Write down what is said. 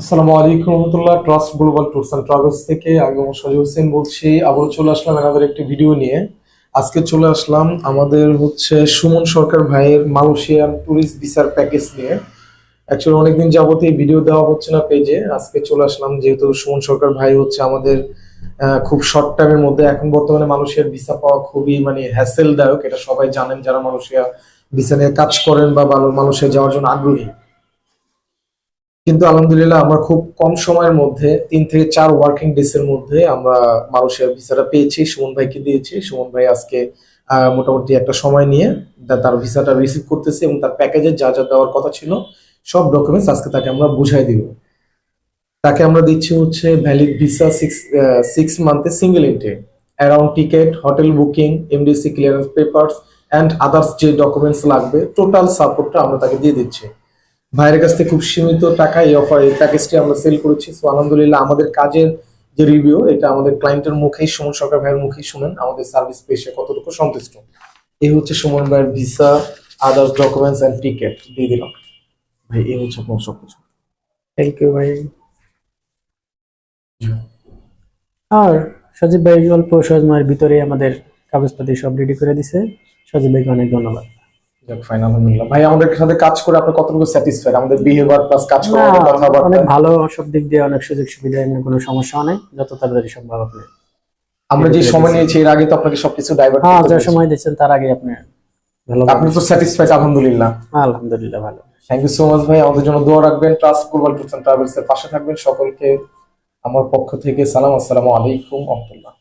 আসসালামু আলাইকুম রহমতুল্লাহ trust global tours and travels থেকে আমি মোহাম্মদ হোসেন বলছি। আবারও চলে আসলাম আমাদের একটি ভিডিও নিয়ে। আজকে চলে আসলাম আমাদের হচ্ছে সুমন সরকার ভাইয়ের মালয়েশিয়ান ট্যুরিস্ট ভিসার প্যাকেজ নিয়ে। অ্যাকচুয়ালি অনেকদিন যাবত ভিডিও দেওয়া হচ্ছে না পেজে আজকে চলে আসলাম যেহেতু সুমন সরকার ভাই হচ্ছে আমাদের খুব শর্ট টাইমের মধ্যে। এখন বর্তমানে মানুষের ভিসা পাওয়া খুবই মানে হ্যাসেলদায়ক এটা সবাই জানেন যারা মানুষিয়া ভিসা নিয়ে কাজ করেন বা মানুষের যাওয়ার জন্য আগ্রহী। কিন্তু আলহামদুলিল্লাহ আমরা খুব কম সময়ের মধ্যে, তিন থেকে চার ওয়ার্কিং ডেজ এর মধ্যে আমরা মানুষের ভিসাটা পেয়েছি। সুমন ভাইকে দিয়েছি। সুমন ভাই আজকে মোটামুটি একটা সময় নিয়ে তার ভিসাটা রিসিভ করতেছে এবং তার প্যাকেজে যা যা দেওয়ার কথা ছিল, সব ডকুমেন্টস আজকে তাকে আমরা বুঝাই দিব। তাকে আমরা দিচ্ছি হচ্ছে valid visa six six মান্থে single entry around ticket hotel booking M D C clearance papers and others যে ডকুমেন্টস লাগবে টোটাল সাপোর্টটা আমরা তাকে দিয়ে দিচ্ছি। ভাইয়ের কাছ থেকে খুব সীমিত টাকা এই অফার এই প্যাকেজটি আমরা সেল করেছি। সো আলহামদুলিল্লাহ আমাদের কাজের যে রিভিউ এটা আমাদের ক্লায়েন্টের মুখেই সুমন সরকার ভাইয়ের মুখেই শুনেন আমাদের সার্ভিস পেশে কতটুকু সন্তুষ্ট। এই হচ্ছে সুমন ভাইয়ের visa others documents and ticket দিয়ে দিলাম। ভাই এই হচ্ছে আপনার সব কিছু থ্যাংক ইউ ভাই আর সজীব ভাই অল্প সময়ের ভিতরে আমাদের কাগজপাতি সব রেডি করে দিছে। সজীব ভাইকে অনেক ধন্যবাদ। ফাইন আলহামদুলিল্লাহ ভাই আমাদের সাথে কাজ করে আপনি কতটুকু স্যাটিসফাইড আমাদের বিহেভিয়ার প্লাস কাজ না, কথাবার্তা। অনেক ভালো সব দিক দিয়ে অনেক সুযোগ সুবিধা এমনি কোনো সমস্যা নেই। যত তাড়াতাড়ি সম্ভব আপনি আমরা যে সময় নিয়েছি এর আগে তো আপনাকে সবকিছু ডাইভার্ট হ্যাঁ যা সময় দিচ্ছেন তার আগে আপনি ভালো আপনি তো স্যাটিসফাইড আলহামদুলিল্লাহ। আলহামদুলিল্লাহ ভালো। থ্যাংক ইউ সো মাচ ভাই। আমাদের জন্য দোয়া রাখবেন। Trust global tours and travels এর পাশে থাকবেন। সকলকে আমার পক্ষ থেকে সালাম। আসসালামু আলাইকুম রহমতুল্লাহ।